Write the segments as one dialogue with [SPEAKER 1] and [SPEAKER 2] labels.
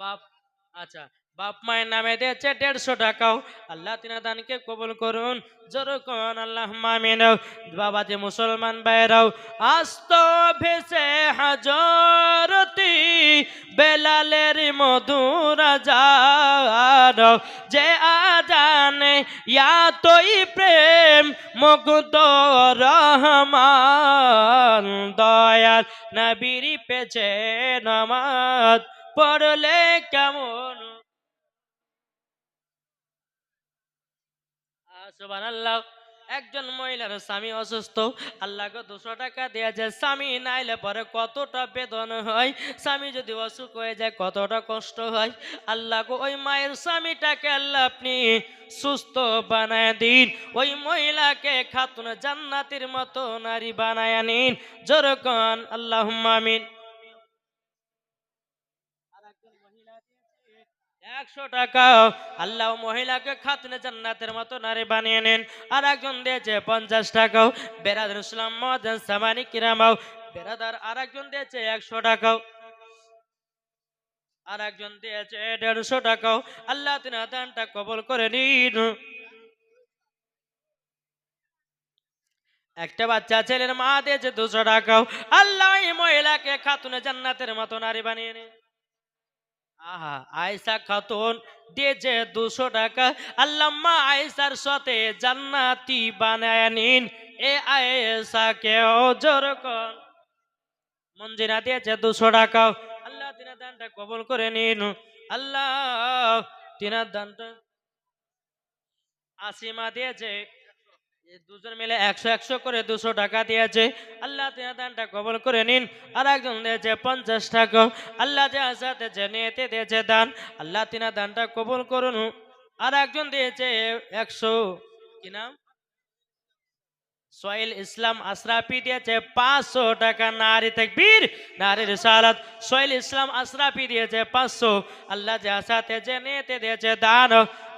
[SPEAKER 1] বাপ আচ্ছা বাপ মায়ের নামে দিয়েছে দেড়শো টাকাও আল্লাহ তিনা দানকে কবুল করুন। যেরকম আল্লাহ মামিন বাবা যে মুসলমান ভাইরাও আস্ত ভেসে হাজরতি বেলালের মধুর যে আজানে ইয়া প্রেম, মুগ্ধ রহমান। দয়াল নবীর পেছে নামাজ। পড়লে কেমন? সুবহানাল্লাহ। একজন মহিলার স্বামী অসুস্থ। আল্লাহকে দুশো টাকা দেওয়া যায় স্বামী নাইলে পরে কতটা বেদন হয়? স্বামী যদি অসুখ হয়ে যায়, কতটা কষ্ট হয়? আল্লাহকে ওই মায়ের স্বামীটাকে আল্লাহ আপনি সুস্থ বানায় দিন। ওই মহিলাকে খাতুন জান্নাতের মতো নারী বানায় নিন যেরকম আল্লাহ আমিন। একশো টাকা। আল্লাহ মহিলাকে খাতনে জান্নাতের মতো নারী বানিয়ে নেন। আর একজন দিয়েছে পঞ্চাশ টাকাও। বেরাদার ইসলাম মহাজন সামানি কিরামাও। বেরাদার আর একজন দিয়েছে একশো টাকাও। আর একজন দিয়েছে দেড়শো টাকাও। আল্লাহ তিনি দানটা কবল করে নিন। একটা বাচ্চা ছেলের মা দিয়েছে দুশো টাকাও। আল্লাহ মহিলাকে খাতুনে জান্নাতের মতো নারী বানিয়ে নিন। আহা আয়সা খাতুন দিয়েছে দুশো টাকা। আল্লাম্মা আয়সার সাথে জান্নাতি বানায় নিন। এ আয়েশাকে ওজোর কর। মঞ্জিনা দিয়েছে দুশো টাকা। আল্লাহ তিনার দানটা কবল করে নিন। আল্লাহ তিনার দানটা আসিমা দিয়েছে দুজন মিলে একশো একশো করে দুশো টাকা দিয়েছে। আল্লাহ দানটা কবল করে নিন। আর একজন দিয়েছে পঞ্চাশ টাকা। আল্লাহ যে দিয়েছে দান। আল্লাহ তিনা দানটা কবল করুন। আর একজন দিয়েছে একশো। কি নাম? সোহেল ইসলাম আশরাফি দিয়েছে পাঁচশো টাকা নারী বীর নারীর সালাত সোহেল ইসলাম আশরাফি দিয়েছে পাঁচশো আল্লাহ যে আসাতে যে নিয়েতে দিয়েছে দান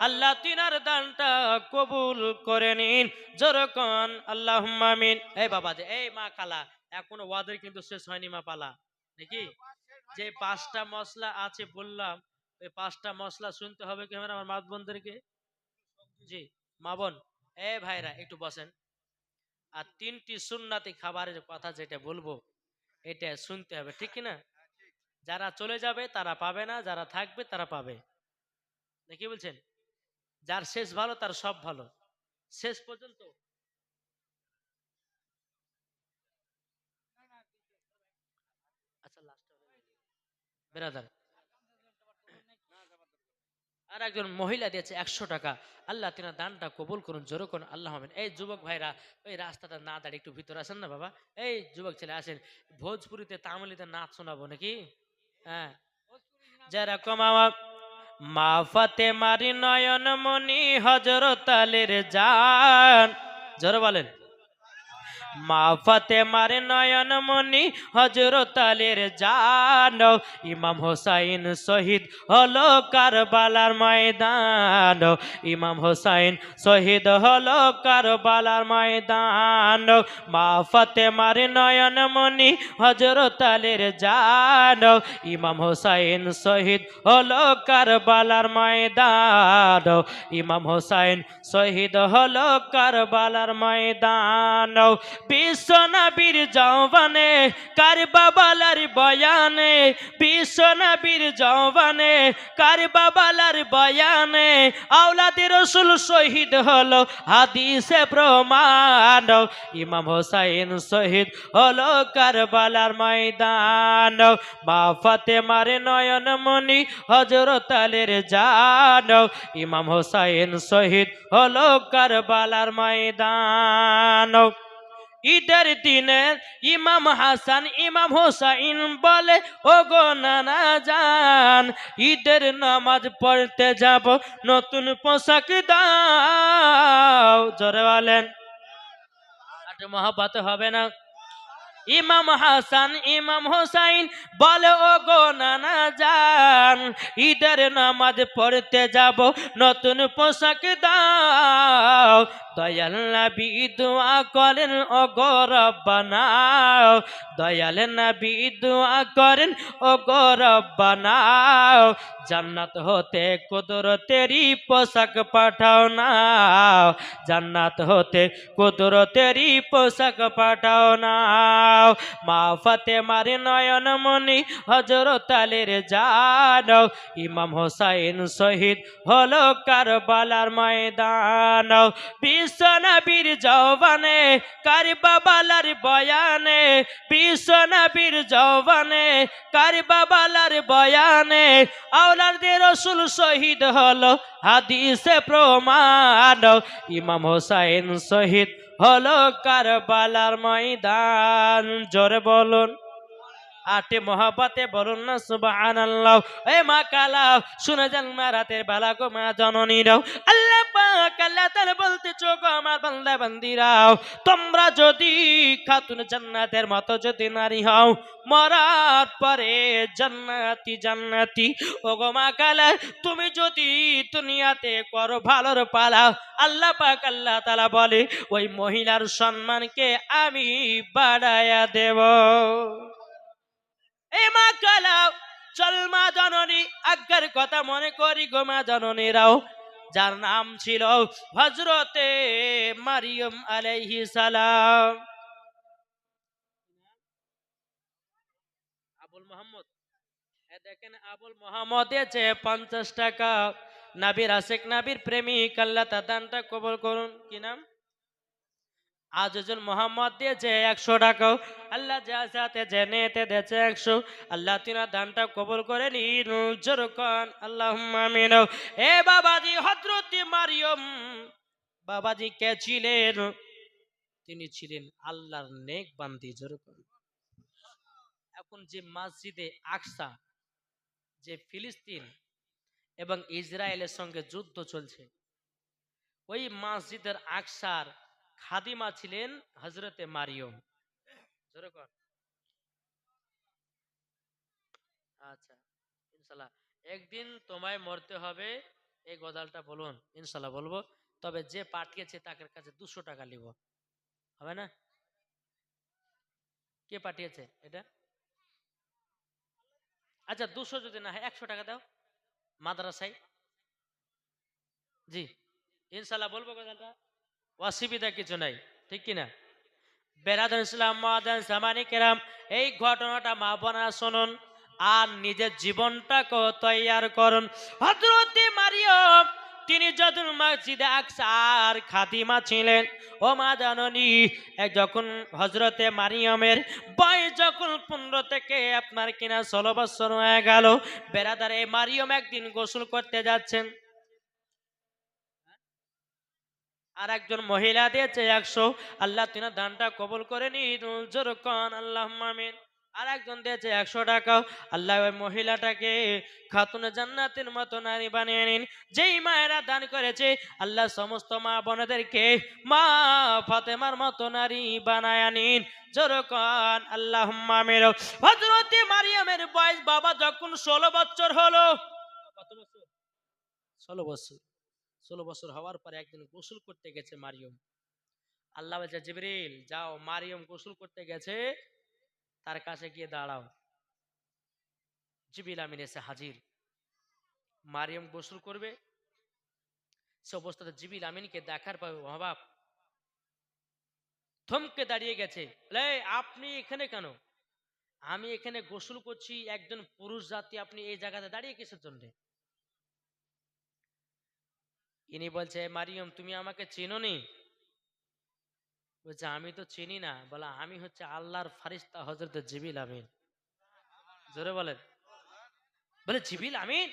[SPEAKER 1] আল্লাহ তিনার দানটা কবুল করে নিন যেরকম আল্লাহ মামিন এই বাবা যে এই মা কালা এখনও ওয়াদের কিন্তু শেষ হয়নি, মা পালা। নাকি? যে পাঁচটা মশলা আছে বললাম, ওই পাঁচটা মশলা শুনতে হবে কি আমার মাত বোনদেরকে। জি, মা বোন। এ ভাইরা, একটু বসেন। আর তিনটি সুন্নাতি খাবারের কথা যেটা বলব, এটা শুনতে হবে, ঠিক না যারা চলে যাবে তারা পাবে না, যারা থাকবে তারা পাবে। কি বলছেন? যার শেষ ভালো তার সব ভালো। শেষ পর্যন্ত। আচ্ছা লাস্ট বেরাদার আর একজন মহিলা দিয়েছে একশো টাকা। আল্লাহ তিনার দানটা কবুল করুন, জোরো করুন, আল্লাহ হবেন এই যুবক ভাইরা ওই রাস্তাটা না দাঁড়িয়ে একটু ভিতরে আসেন না বাবা? এই যুবক ছেলে, আসেন। ভোজপুরিতে তামিলিতে নাচ শোনাবো নাকি? হ্যাঁ। যেরকম আমার মা ফাতে মারি নয়ন মনি জান। বলেন। মা নয়ন মনি হজরত আলীর জান। ইমাম হোসাইন শহীদ হলো কারবালার ময়দান। ইমাম হোসাইন শহীদ হলো কারবালার ময়দান। মা নয়ন মনি হজরত আলীর জান। ইমাম হোসাইন শহীদ হলো কারবালার ময়দান। ইমাম হোসাইন শহীদ হলো কারবালার ময়দান। বিশ্বনবীর কার বাবালার বয়ানে? বিশ্বনবীর কার বাবালার বয়ানে? আওলাদি রসুল শহীদ হলো, হাদিসে প্রমাণ। ইমাম হোসাইন শহীদ হলো কারবালার ময়দান। মা ফাতেমার নয়ন মনি হজরত আলীর জান। ইমাম হোসাইন শহীদ হলো কারবালার ময়দান। ঈদের দিনে ইমাম হাসান, ইমাম হোসাইন বলে ও গো নানা যান ঈদের নামাজ পড়তে যাব, নতুন পোশাক দাও। জোরে বলেন। মহাব্বত হবে না। ইমাম হাসান, ইমাম হোসাইন বলে ও গো নানা যান ঈদের নামাজ পড়তে যাব, নতুন পোশাক দাও, দয়াল নবী দোয়া করেন ও গরব্বানা দয়াল নবী দোয়া করেন ও গরব্বানা জান্নাত হতে কুদরতেরই পোশাক পাঠাও না, জান্নাত হতে কুদরতেরই পোশাক পাঠাও না। মা ফতে মারে নয়ন মনি হজরত আলীর জান। ইমাম হোসাইন শহীদ হলো কারবালার ময়দান। বিশ্ব নবীর জওয়ানে কারবালার বয়ানে। বিশ্ব নবীর জওয়ানে কারবালার বয়ানে। আওলাদের রসুল শহীদ হলো, হাদিসে প্রমাণ। ইমাম হোসাইন শহীদ হলো কারবালার ময়দান। জোরে বলুন। আটে মহাপাতে বলুন না সুবাহান আল্লাহ এ মা কালা শুনে যান মা রাতের বেলা গো মা জননী রাও আল্লাহ পাক, আল্লাহ তাআলা বলতে চোখ আমার বান্দা বান্দিরাও, তোমরা যদি খাতুন জান্নাতের মতো যদি নারী হও, মরার পরে জান্নাতি জান্নাতি। ও গো মা কালা তুমি যদি দুনিয়াতে করো ভালোর পালা, আল্লাহ পাক, আল্লাহ তাআলা বলে, ওই মহিলার সম্মানকে আমি বাড়ায়া দেব। কালাও চল মা জননী, আজ্ঞার কথা মনে করি গো মা জননীরাও। যার নাম ছিল হজরতে মারিয়ম আলাইহি সালাম। আবুল আবুল মোহাম্মদ পঞ্চাশ টাকা। নাবির আশেক, নাবির প্রেমিক, আল্লাহ দানটা কবল করুন। কি নাম? আজিজুল মোহাম্মদ দিয়েছে একশো টাকা। আল্লাহ সাথে জেনেতে দিয়েছে একশো। আল্লাহ তিনা দানটা কবল করে নিন আল্লাহ আমিন। এ বাবাজি হজরতি মারিয়ম, বাবাজি কে ছিলেন? তিনি ছিলেন আল্লাহর নেক বান্দি জোরকন এখন যে মসজিদে আকসা, যে ফিলিস্তিন এবং ইসরায়েলের সঙ্গে যুদ্ধ চলছে, ওই মসজিদের আকসার খাদিমা ছিলেন হজরতে মারিয়ম। আচ্ছা একদিন তোমায় মরতে হবে, এই গজালটা বলুন, ইনশাল্লাহ বলব। তবে যে পাঠিয়েছে তাদের কাছে দুশো টাকা নিব হবে না? কে পাঠিয়েছে এটা? আচ্ছা দুশো যদি না হয়, একশো টাকা দাও, মাদ্রাসায়। জি, ইনশাল্লাহ বলব গজালটা। অসুবিধা কিছু নাই, ঠিক কিনা? বেরাদ ইসলাম মাদান সামানি কেরাম, এই ঘটনাটা মা বোনা শুনুন আর নিজের জীবনটাকে তৈয়ার করুন। হজরতে মারিয়ম, তিনি যখন মসজিদে আকসার খাদিমা ছিলেন। ও মা জাননী যখন হজরতে মারিয়মের বয়স যখন পনেরো থেকে আপনার কিনা ষোলো বছর হয়ে গেল বেড়াদার এই মারিয়ম একদিন গোসল করতে যাচ্ছেন। আর একজন মহিলা দিয়েছে একশো। আল্লাহ তিনি দানটা কবল করে জোরকন আল্লাহ মামিন আর একজন দিয়েছে একশো টাকা আল্লাহ ওই মহিলাটাকে খাতুন জান্নাতের মতো নারী বানিয়ে নিন। যেই মায়েরা দান করেছে, আল্লাহ সমস্ত মা বোনদেরকে মা ফাতেমার মতো নারী বানায় নিন। জোরকন আল্লাহ মামির হজরতে মারিয়ামের বয়স বাবা যখন ষোলো বছর হলো, কত বছর? ষোলো বছর। ষোলো বছর হওয়ার পরে একদিন গোসল করতে গেছে মারিয়ম। আল্লাহ বলছে, জিবরিল, যাও, মারিয়ম গোসল করতে গেছে, তার কাছে গিয়ে দাঁড়াও। জিবিল আমিন এসে হাজির। মারিয়ম গোসল করবে। সে অবস্থাতে জিবিল আমিনকে দেখার পর অভাব থমকে দাঁড়িয়ে গেছে। আপনি এখানে কেন? আমি এখানে গোসল করছি, একজন পুরুষ জাতি, আপনি এই জায়গাতে দাঁড়িয়ে কিসের জন্য? ইনি বলছে, মারিয়ম, তুমি আমাকে চেনো নি বলছে, আমি তো চিনি না। বলে, আমি হচ্ছে আল্লাহর ফারিস্তা হজরত জিবিল আমিন। জোরে বলেন। বলে, জিবিল আমিন?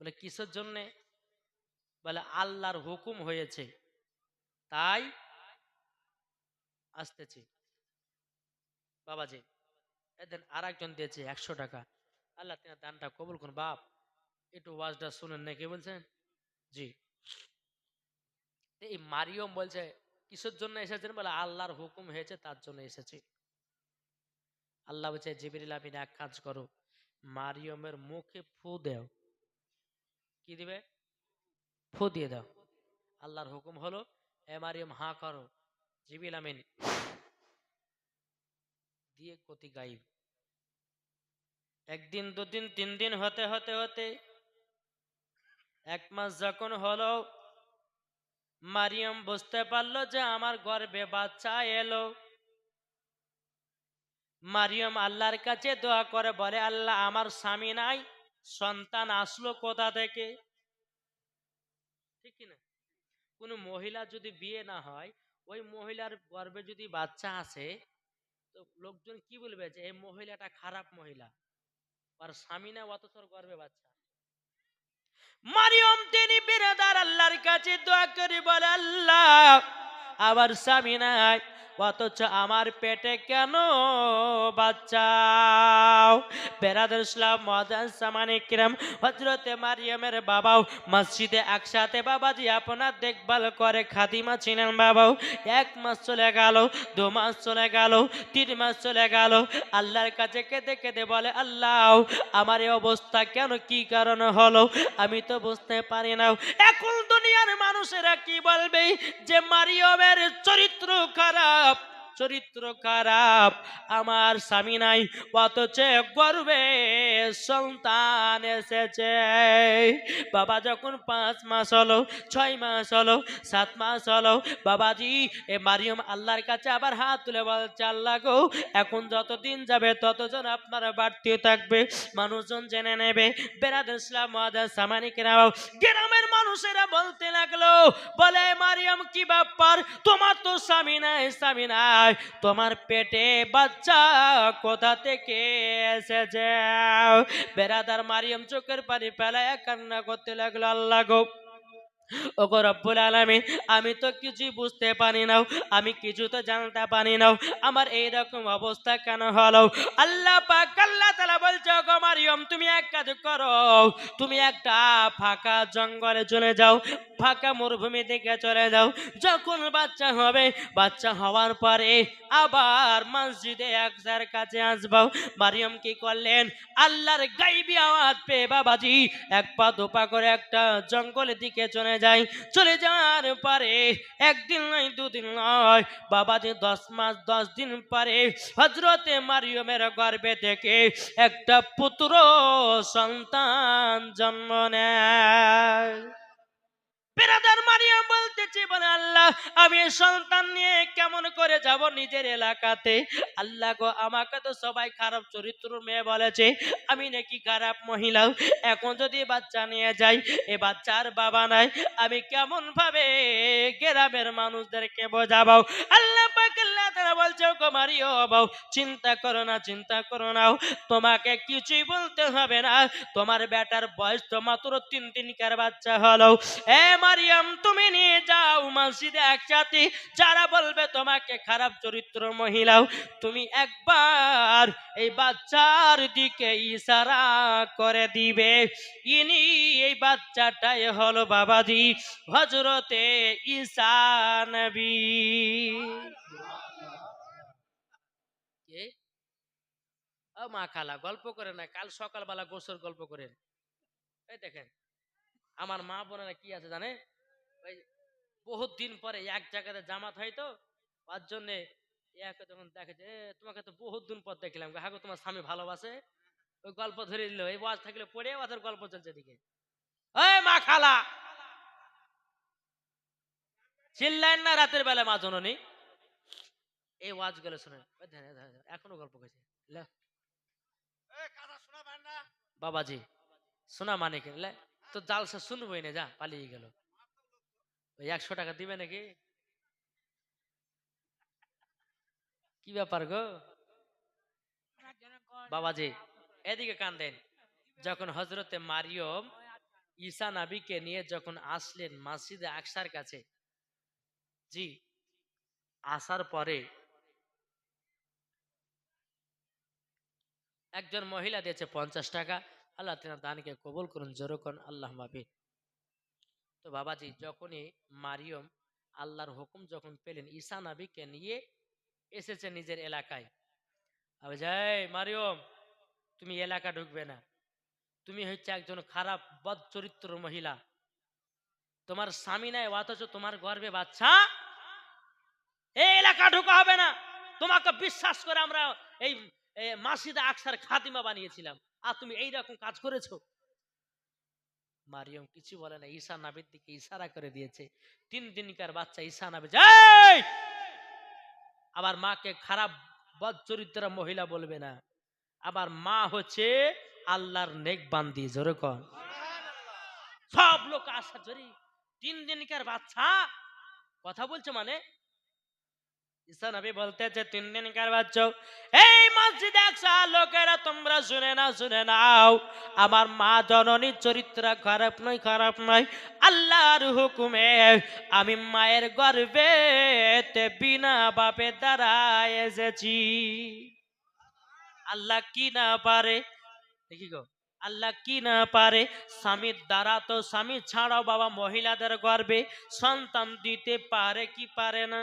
[SPEAKER 1] বলে, কিসের জন্যে? বলে, আল্লাহর হুকুম হয়েছে, তাই আসতেছি। বাবাজি এদিন আর একজন দিয়েছে একশো টাকা। আল্লাহ তিনি দানটা কবুল করুন, বাপ। একটু ওয়াজটা শুনেন নাকি বলছেন জি। এই মারিয়ম বলছে, কিসের জন্য এসেছেন? বলে, আল্লাহর হুকুম হয়েছে, তার জন্য এসেছি। আল্লাহ বলছে, জিবিরিল আমিন, এক কাজ করো, মারিয়মের মুখে ফু দেও। কি দিবে? ফু দিয়ে দাও। আল্লাহর হুকুম হলো, এ মারিয়ম, হা করো জিবিল আমিন। দিয়ে কতি গাইব। একদিন, দুদিন, তিন দিন, হতে হতে হতে এক মাস যখন হলো, মারিয়ম বুঝতে পারল যে আমার গর্বে বাচ্চা এলো। মারিয়াম আল্লাহর কাছে দোয়া করে বলে, আল্লাহ, আমার স্বামী নাই, সন্তান আসলো কোথা থেকে? ঠিক কিনা কোনো মহিলা যদি বিয়ে না হয়, ওই মহিলার গর্বে যদি বাচ্চা আসে তো লোকজন কি বলবে যে, এই মহিলাটা খারাপ মহিলা, আর স্বামী না ওর গর্ভে বাচ্চা? মারিয়ম তিনি বিরাদার আল্লাহর কাছে দোয়া করে বলে আল্লাহ আমার স্বামী নাই। অথচ আমার পেটে কেন বাচ্চাও বেরাদুল ইসলাম কিরাম হজরতে মারিয়ামের বাবাও মসজিদে একসাথে বাবাজি আপনার দেখভাল করে খাদিমা ছিলেন বাবাও। এক মাস চলে গেল, দু মাস চলে গেল, তিন মাস চলে গেল। আল্লাহর কাছে কেঁদে কেঁদে বলে, আল্লাহ, আমার এই অবস্থা কেন? কি কারণ হলো? আমি তো বুঝতে পারি না। এখন দুনিয়ার মানুষেরা কি বলবে? যে মারিয়মের চরিত্র খারাপ। চরিত্র খারাপ, আমার স্বামী নাই, অথচ গর্বে সন্তান এসেছে। বাবা যখন পাঁচ মাস হলো, ছয় মাস হলো, সাত মাস হলো, বাবাজি, এ মারিয়ম আল্লাহর কাছে আবার হাত তুলে বলছে, আল্লাহ গো, এখন যত দিন যাবে ততজন আপনার বাড়তি থাকবে, মানুষজন জেনে নেবে। বেরাদ ইসলাম মহাদাস সামানিক গ্রামের মানুষেরা বলতে লাগল, বলে মারিয়াম, কি ব্যাপার? তোমার তো স্বামী নাই স্বামী নাই। তোমার পেটে বাচ্চা কোথা থেকে এসেছে? বেড়াদার মারিয়াম চোখের পানি পেলায় কান্না করতে লাগল, আল্লাহ গো। ওগো রব্বুল আলামিন, আমি তো কিছুই বুঝতে পারি না, আমি কিছু তো জানতে পারি না, আমার এই রকম অবস্থা কেন হলো? আল্লাহ পাক, আল্লাহ তাআলা বলছে, ওগো মারিয়ম, তুমি এক কাজ করো, তুমি একটা ফাঁকা জঙ্গলে চলে যাও, ফাঁকা মরুভূমি দিকে চলে যাও, যখন বাচ্চা হবে, বাচ্চা হওয়ার পরে আবার মসজিদে একসার কাছে আসবাও মারিয়ম কি করলেন? আল্লাহর গাইবি আওয়াজ পেয়ে বাবাজি, এক পা দুপা করে একটা জঙ্গলের দিকে চলে যায়, চলে যাওয়ার পরে, একদিন নয়, দুদিন নয়, বাবা যে দশ মাস, দশ দিন পরে হজরতে মারিয়মের গর্বে থেকে একটা পুত্র সন্তান জন্ম নেয়। বেরাদার মারিয়াম বলতেছে বলে আল্লাহ, আমি সন্তান নিয়ে কেমন করে যাব নিজের এলাকাতে? আল্লাহ গো, আমাকে তো সবাই খারাপ চরিত্র মেয়ে বলেছে। আমি নাকি খারাপ মহিলা। এখন যদি বাচ্চা নিয়ে যাই, এ বাচ্চার বাবা নাই। আমি কেমন ভাবে গ্রামের মানুষদেরকে বোঝাবো? আল্লাহ আল্লাহ তারা বলছে গো মারিও, বাউ, চিন্তা করো না, চিন্তা করো না। তোমাকে কিছুই বলতে হবে না। তোমার বেটার বয়স তো মাত্র তিন দিনকার বাচ্চা হলো। এ মারিয়াম, তুমি নিয়ে যাও মসজিদে একসাথে। যারা বলবে তোমাকে খারাপ চরিত্র মহিলাও, তুমি একবার এই বাচ্চার দিকে ইশারা করে দিবে। ইনি এই বাচ্চাটাই হলো বাবাজি হজরতে মা খালা, গল্প করে না, কাল সকালবেলা গোসর গল্প করেন। এই দেখেন, আমার মা বোনেরা কি আছে জানে বহুত দিন পরে এক জায়গাতে জামাত হয় তো তার জন্যে একে তখন দেখে যে তোমাকে তো বহুত দিন পর দেখলাম হ্যাঁ গো, তোমার স্বামী ভালোবাসে ওই গল্প ধরে নিল। এই ওয়াজ থাকলে পড়ে ওদের গল্প চলছে দিকে মা খালা! চিল্লাইন না রাতের বেলা মা জননী। এই ওয়াজগুলো শুনে এখনও গল্প করছে বাবাজি শোনা মানে কি? লে, তো জালসা শুনবই না যা পালিয়ে গেল। একশো টাকা দিবে নাকি? কি ব্যাপার গো? বাবাজি, এদিকে কান্দেন যখন হজরতে মারিয়ম ঈসা নাবিকে নিয়ে যখন আসলেন মাসিদে আকসার কাছে, জি, আসার পরে একজন মহিলা দিয়েছে পঞ্চাশ টাকা। আল্লাহ তেনার দানকে কবুল করুন জোরকন আল্লাহ মাবিন তো বাবাজি, যখনই মারিয়ম আল্লাহর হুকুম যখন পেলেন, ঈসা নাবিকে নিয়ে এসেছে নিজের এলাকায়। যাই, মারিয়ম, তুমি এলাকা ঢুকবে না। তুমি হচ্ছে একজন খারাপ, বদ চরিত্র মহিলা। তোমার স্বামী নাই, অথচ তোমার গর্বে বাচ্চা। এই এলাকা ঢুকা হবে না। তোমাকে বিশ্বাস করে আমরা এই মাসিদা আকসার খাতিমা বানিয়েছিলাম। আর তুমি এইরকম কাজ করেছ? মারিয়ম কিছু বলে না ঈশা নাবির দিকে ইশারা করে দিয়েছে। তিন দিনকার বাচ্চা ঈশা নাবি যাই আবার মাকে খারাপ বদ চরিত্র মহিলা বলবে না। আবার মা হচ্ছে আল্লাহর নেক বান্দি জোরে কন। সব লোক আশা জরি তিন দিনকার বাচ্চা কথা বলছে মানে ঈসা নবী বলতেছে তিন দিনকার বাচ্চা এই মসজিদে একশো লোকেরা, তোমরা শুনে না শুনে নাও। আমার মা জননীর চরিত্র খারাপ নয় খারাপ নয়। আল্লাহর হুকুমে আমি মায়ের গর্বে বিনা বাপে দাঁড়ায় এসেছি। আল্লাহ কি না পারে? দেখি গো, আল্লাহ কি না পারে? স্বামীর দ্বারা তো স্বামী ছাড়াও বাবা মহিলাদের গর্বে সন্তান দিতে পারে কি পারে না?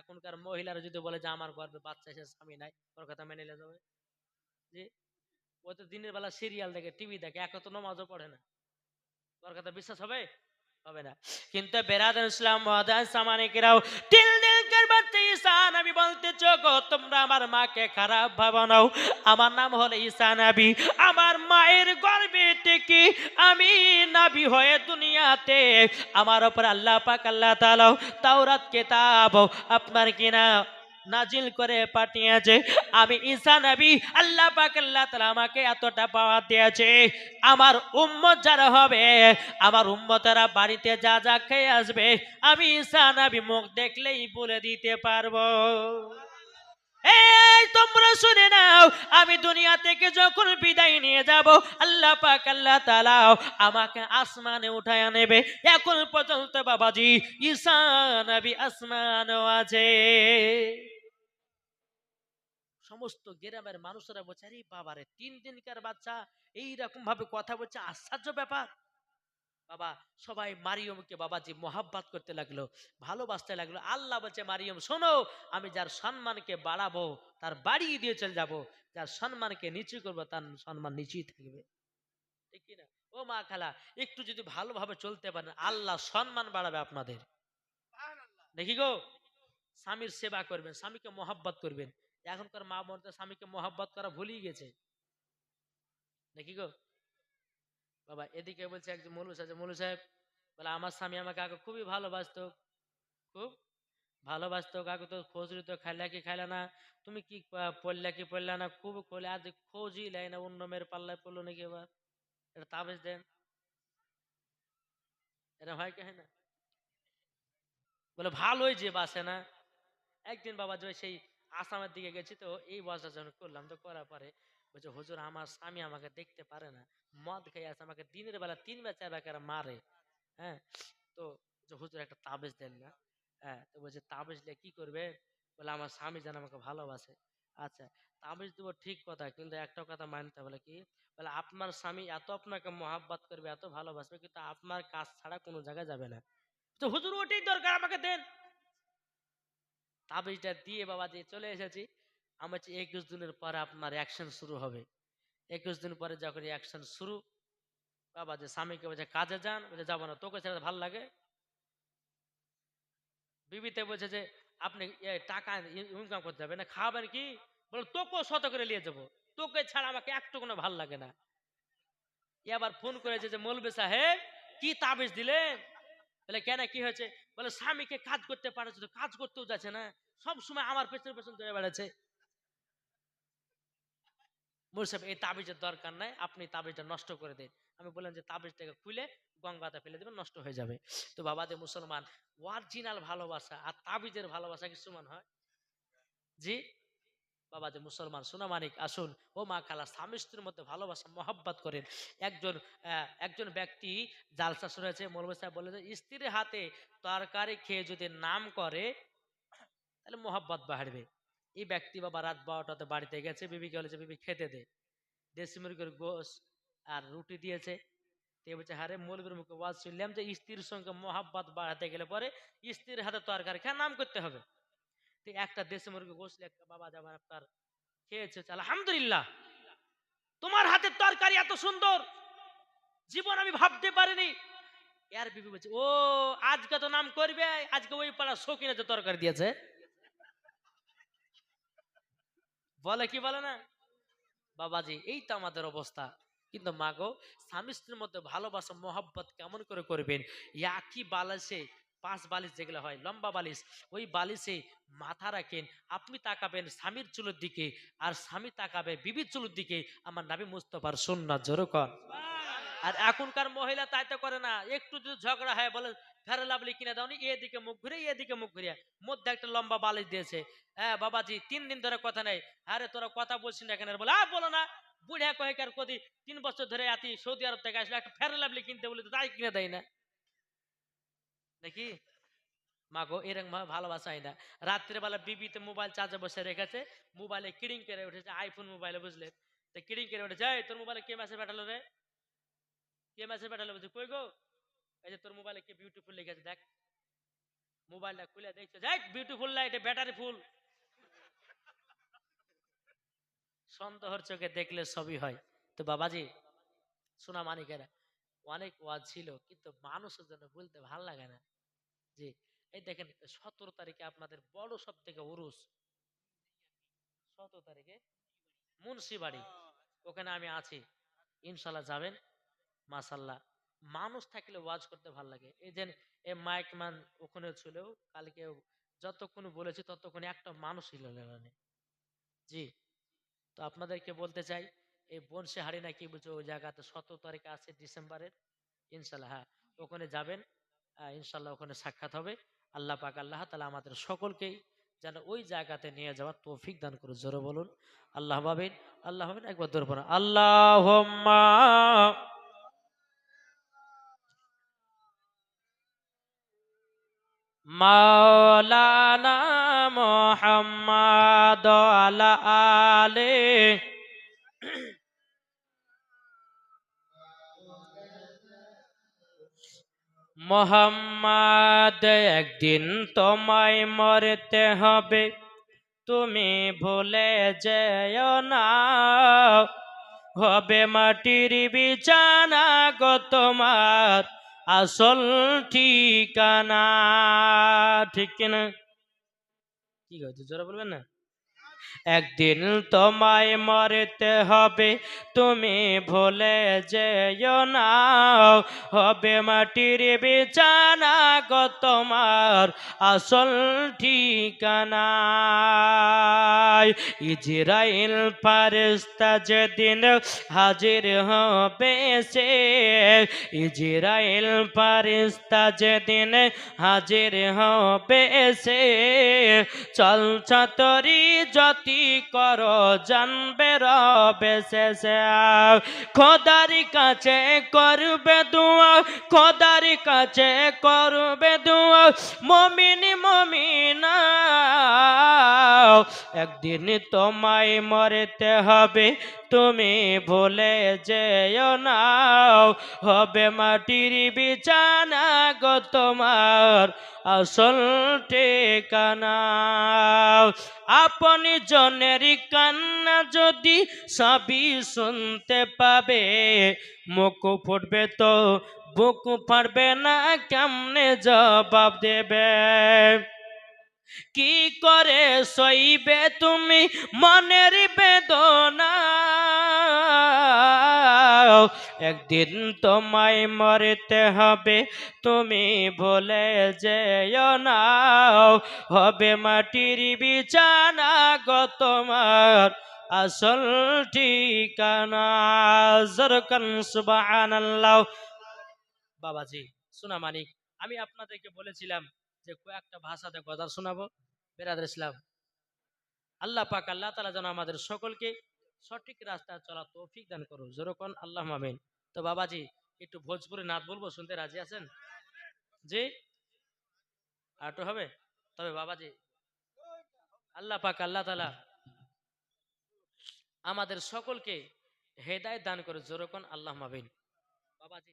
[SPEAKER 1] এখনকার মহিলারা যদি বলে যে আমার গর্বে বাচ্চা এসে স্বামী নাই ওর কথা মেনে নিলে যাবে? যে ও তো দিনের বেলা সিরিয়াল দেখে টিভি দেখে, এক তো নমাজও পড়ে না। তোর কথা বিশ্বাস হবে? হবে না। কিন্তু বেরাদ ইসলাম মহাদান সামানিকেরাও বাচ্চা ঈসা নবী বলতে গো তোমরা আমার মাকে খারাপ ভাবো নাও আমার নাম হলো ঈসা নবী। আমার মায়ের গর্বে থেকে আমি নাবি হয়ে দুনিয়াতে। আমার ওপর আল্লাহ পাক, আল্লাহ তাআলা তাওরাত, কিতাব, আপনার কিনা নাজিল করে পাঠিয়েছে। আমি ঈসা নবী, আল্লাহ পাক আল্লাহ তাআলা আমাকে এতটা পাওয়া দিয়েছে। আমার উম্মত যারা হবে, আমার উম্মতেরা বাড়িতে যা যা খেয়ে আসবে, আমি ঈসা নবী মুখ দেখলেই বলে দিতে পারব। এই তোমরা শুনে নাও, আমি দুনিয়া থেকে যখন বিদায় নিয়ে যাব, আল্লাহ পাক আল্লাহ তাআলা আমাকে আসমানে উঠায় নেবে। এখন পর্যন্ত বাবাজি, ঈসা নবী আসমানও আছে। সমস্ত গ্রামের মানুষেরা বলছে আরে বাবারে তিন দিনকার বাচ্চা এইরকম ভাবে কথা বলছে আশ্চর্য ব্যাপার। বাবা সবাই মারিয়মকে বাবাজি মোহাব্বত করতে লাগল ভালোবাসতে লাগল। আল্লাহ বলছে মারিয়ম শোনো আমি যার সম্মানকে বাড়াবো তার বাড়িয়ে দিয়ে চলে যাব যার সম্মানকে নিচু করব তার সম্মান নিচুই থাকবে। ঠিক না? ও মা খালা একটু যদি ভালোভাবে চলতে পারেন আল্লাহ সম্মান বাড়াবে আপনাদের। দেখি গো স্বামীর সেবা করবেন স্বামীকে মোহাব্বত করবেন। এখনকার মা বোনটা স্বামীকে মোহাব্বত করা ভুলেই গেছে। দেখি গো? বাবা, এদিকে বলছে একজন মৌলু সাহেব মৌলু সাহেব, বলে, আমার স্বামী আমাকে আগে খুবই ভালোবাসতো, খুব ভালোবাসতো, কাকু তো খোঁজ তো খাইলা কি খাইলা না? তুমি কি পড়লা কি পড়লা না? খুব খোলে, আজ খোঁজই লাই না, অন্য মেয়ের পাল্লায় পড়ল নাকি এবার? এটা তাবেজ দেন। এটা হয় কে না? বলে, ভালোই যে বাসে না। একদিন বাবা যে সেই আসামের দিকে গেছি, তো এই বয়সটা যখন করলাম, তো করার পরে বলছে, হুজুর, আমার স্বামী আমাকে দেখতে পারে না, মদ খেয়ে আসে আমাকে দিনের বেলা তিন বা চার বেলা মারে। হ্যাঁ তো হুজুর, একটা তাবিজ দেন না। হ্যাঁ তো বলছে, তাবিজ দিয়ে কি করবে? বলে, আমার স্বামী যেন আমাকে ভালোবাসে। আচ্ছা তাবিজ দেবো ঠিক কথা, কিন্তু একটা কথা মানতে বলে কি? বলে, আপনার স্বামী এত আপনাকে মহাব্বত করবে, এত ভালোবাসবে, কিন্তু আপনার কাজ ছাড়া কোনো জায়গায় যাবে না। তো হুজুর, ওটাই দরকার, আমাকে দেন। তাবিজটা দিয়ে বাবা দিয়ে চলে এসেছি। আমার একুশ দিনের পরে আপনার অ্যাকশন শুরু হবে। একুশ দিন পরে যখন অ্যাকশন শুরু, বাবা যে স্বামীকে বলছে, কাজে যান? বলছে, যাব না, তোকে ছেড়ে ভালো লাগে? বিবিতে বলছে যে, আপনি টাকা ইনকাম করতে হবে না, খাবেন কি? বলে, তোকেও শত করে নিয়ে যাব। তোকে ছাড়া আমাকে একটু কোনো ভালো লাগে না। এবার ফোন করেছে যে মৌলবি সাহেব, কি তাবিজ দিলেন? বলে, কেন, কি হয়েছে? বলে, স্বামীকে কাজ করতে পারে কাজ করতেও যাচ্ছে না। সব সময় আমার পেছনে পেছনে ধরে মুল সাহেব, এই তাবিজের দরকার নাই, আপনি তাবিজটা নষ্ট করে দিন। আমি বললাম যে, তাবিজটাকে খুলে গঙ্গাতে ফেলে দেবেন, নষ্ট হয়ে যাবে। তো বাবাদের মুসলমান অরিজিনাল ভালোবাসা আর তাবিজের ভালোবাসা কি সমান হয়? জি? বাবা যে মুসলমান, সোনা মানিক, আসুন। ও মা খালা, স্বামী স্ত্রীর মধ্যে ভালোবাসা, মহব্বত করেন। একজন একজন ব্যক্তি জালসা শুনেছে মৌলবী সাহেব বলে যে, স্ত্রীর হাতে তরকারি খেয়ে যদি নাম করে তাহলে মোহাব্বত বাড়বে। এই ব্যক্তি বাবা রাত বারোটাতে বাড়িতে গেছে, বিবিকে বলেছে, বিবি, খেতে দে। দেশি মুরগির গোস আর রুটি দিয়েছে। তো বলছে হারে মৌলবীর মুখে ওয়াজ শুনলাম যে স্ত্রীর সঙ্গে মোহাব্বত বাড়াতে গেলে পরে স্ত্রীর হাতে তরকারি খেয়ে নাম করতে হবে। তো একটা দেশি মুরগি গোস একটা বাবা যাবার আপনার খেয়েছে আলহামদুলিল্লাহ, তোমার হাতের তরকারি এত সুন্দর, জীবন আমি ভাবতে পারিনি। এর বিবি বলছে, ও, আজকে তো নাম করবে, আজকে ওই পাড়া শৌখিনে তরকারি দিয়েছে বলে কি বলে না? বাবাজি, এই তো আমাদের অবস্থা। কিন্তু মাগো, স্বামী স্ত্রীর মধ্যে ভালোবাসা, মহব্বত কেমন করে করবেন? একই বালিশে পাঁচ বালিশ যেগুলো হয়, লম্বা বালিশ। ওই বালিশে মাথা রাখেন, আপনি তাকাবেন স্বামীর চুলের দিকে আর স্বামী তাকাবে বিবির চুলের দিকে। আমার নাবি মুস্তফার সন্না জোরো কর আর এখনকার মহিলা তাই তো করে না, একটু যদি ঝগড়া হয় বলে ফেরে লাভলি কিনে দাওনি, এদিকে মুখ ঘুরে, এদিকে মুখ ঘুরিয়ে। মধ্যে একটা লম্বা বালিশ দিয়েছে। হ্যাঁ বাবাজি, তিন দিন ধরে কথা নেই। আরে, তোরা কথা বলছিস না এখানে বলে? আ বলো না। বুড়া কয়েকার কদি তিন বছর ধরে আতি সৌদি আরব থেকে আসলে, একটা ফেরে লাভলি কিনতে বলে তো তাই কিনে দেয় না। দেখি? মাগো, এরকম ভালোবাসাই না। রাত্রে বেলা বিবিতে মোবাইল চার্জে বসে রেখেছে। মোবাইলে কিডিং করে উঠেছে আইফোন মোবাইলে, বুঝলে? তো কিডিং করে উঠেছে তোর মোবাইলে কে মেসেজ পাঠালো রে? কে মেসেজ পাঠালো? বলছে, কই গো? এই যে তোর মোবাইলে কে বিউটিফুল লিখেছে দেখ। মোবাইলটা খুলে দেখছে দেখ বিউটিফুল না, এটা ব্যাটারি ফুল সন্দেহর চোখে দেখলে সবই হয়। তো বাবাজি সোনা মানিকেরা, অনেক ওয়াজ ছিল, কিন্তু মানুষের জন্য বলতে ভালো লাগে না। জি, এই দেখেন, সতেরো তারিখে আপনাদের বড় সব থেকে উরুস। সতেরো তারিখে মুন্সিবাড়ি। ওখানে আমি আছি। ইনশাল্লাহ যাবেন। মাসাল্লাহ মানুষ থাকলে ওয়াজ করতে ভালো লাগে। এই যে এ মাইক ম্যান ওখানে ছিল, কালকে যতক্ষণ বলেছি ততক্ষণ একটা মানুষ ছিল না জি। তো আপনাদেরকে বলতে চাই, এই বনশে হাড়ি নাকি বুঝো ওই জায়গাতে সতেরো তারিখে আছে ডিসেম্বরের ইনশাল্লাহ হ্যাঁ ওখানে যাবেন ইনশাল্লাহ ওখানে সাক্ষাৎ হবে। আল্লাহ পাক, আল্লাহ তালা আমাদের সকলকেই যেন ওই জায়গাতে নিয়ে যাওয়ার তৌফিক দান করে জোরে বলুন, আল্লাহ ভাবেন আল্লাহ ভাবেন, একবার দৌড় পড়ুন আল্লাহ মাওলানা মোহাম্মদ আলা মোহাম্মদ, একদিন তোমায় মরতে হবে। তুমি ভুলে যেও না। হবে মাটির বিছানা গো তোমার। আসল ঠিকানা ঠিক কিনা? কি হয়েছে জোরে বলবেন না? একদিন তোমায় মরতে হবে, তুমি ভুলে যেও না। হবে মাটির বিছানা গো তোমার আসল ঠিকানা ইজরাইল ফারিস্তা যেদিন হাজির হবে সে, ইজরাইল ফারিস্তা যেদিন হাজির হবে সে। চল ছাতরি যতি কর, জানবে রবে শেষে খোদারি কাছে করবে দুয়া, খোদারি কাছে করবে দুয়া। মমিনি মমিনা একদিন তোমায় মরতে হবে তুমি ভুলে যেও না হবে মাটির বিছানা গো তোমার আসল ঠিকানা। আপনি জনের কান্না যদি সবই শুনতে পাবে, মুখ ফুটবে তো বুক ফাটবে না, কেমনে জবাব দেবে? কি করে সইবে তুমি মনের বেদনা? একদিন তোমায় মরতে হবে, তুমি ভুলে যেও না। হবে মাটির বিছানা গো তোমার আসল ঠিকানা। সুবহানাল্লাহ। বাবাজি, সোনা মানিক, আমি আপনাদেরকে বলেছিলাম যে কয়েকটা ভাষাতে গজল শোনাবো, বেরাদের ইসলাম। আল্লাহ পাক, আল্লাহ তালা যেন আমাদের সকলকে সঠিক রাস্তায় চলা তৌফিক দান করুন যেরকম আল্লাহ মামিন তো বাবাজি, একটু ভোজপুরি নাচ বলব, শুনতে রাজি আছেন? জি? আটো হবে? তবে বাবাজি, আল্লাহ পাক, আল্লাহ তালা আমাদের সকলকে হেদায় দান করে যেরকম আল্লাহ মাবিন বাবাজি।